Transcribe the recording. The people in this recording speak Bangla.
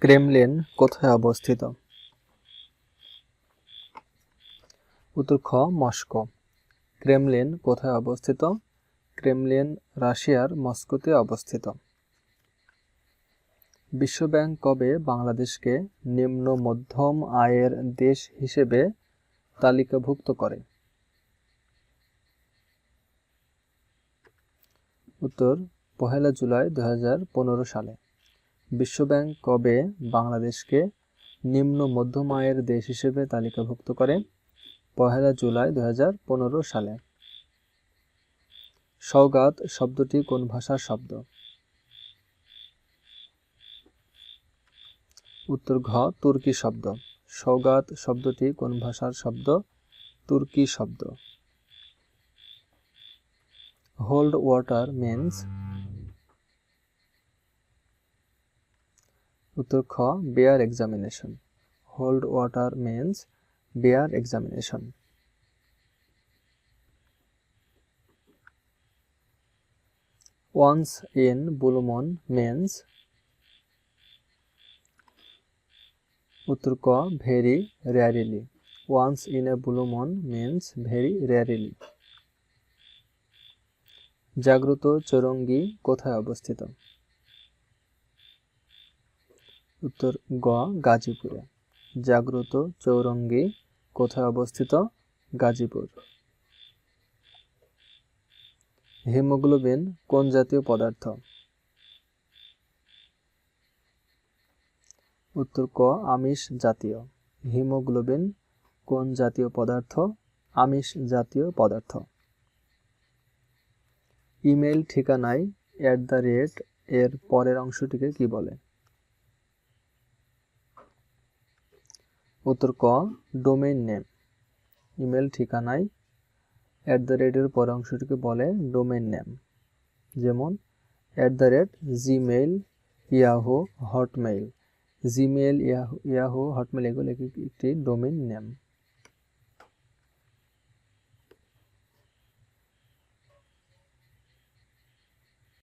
ক্রেমলিন কোথায় অবস্থিত? উত্তর খ, মস্কো। ক্রেমলিন কোথায় অবস্থিত? ক্রেমলিন রাশিয়ার মস্কোতে অবস্থিত। বিশ্বব্যাংক কবে বাংলাদেশকে নিম্ন মধ্যম আয়ের দেশ হিসেবে তালিকাভুক্ত করে? উত্তর, পহেলা জুলাই দুহাজার পনেরো সালে। বিশ্বব্যাংক কবে বাংলাদেশকে নিম্ন মধ্যম আয়ের দেশ হিসেবে তালিকাভুক্ত করে? পহেলা জুলাই দু হাজার পনেরো সালে। সওগাত শব্দটি কোন ভাষার শব্দ? উত্তর ঘ, তুর্কি শব্দ। সওগাত শব্দটি কোন ভাষার শব্দ? তুর্কি শব্দ। হোল্ড ওয়াটার মিন্স উত্তর খ bear examination hold water means bear examination once in blue moon means উত্তর ক very rarely once in a blue moon means very rarely জাগ্রত চৌরঙ্গি কোথায় অবস্থিত? উত্তর গ, গাজীপুরে। জাগ্রত চৌরঙ্গি কোথায় অবস্থিত? গাজীপুর। হিমোগ্লোবিন কোন জাতীয় পদার্থ? উত্তর ক, আমিষ জাতীয়। হিমোগ্লোবিন কোন জাতীয় পদার্থ? আমিষ জাতীয় পদার্থ। ইমেল ঠিকানায় অ্যাট দ্য রেট এর পরের অংশটিকে কি বলে? উত্তর ক ডোমেইন নেম ইমেল ঠিকানায় অ্যাট দ্য রেটের পরে অংশটিকে বলে ডোমেইন নেম যেমন at the rate Gmail Yahoo Hotmail Gmail Yahoo Yahoo Hotmail এগুলো একটি ডোমেইন নেম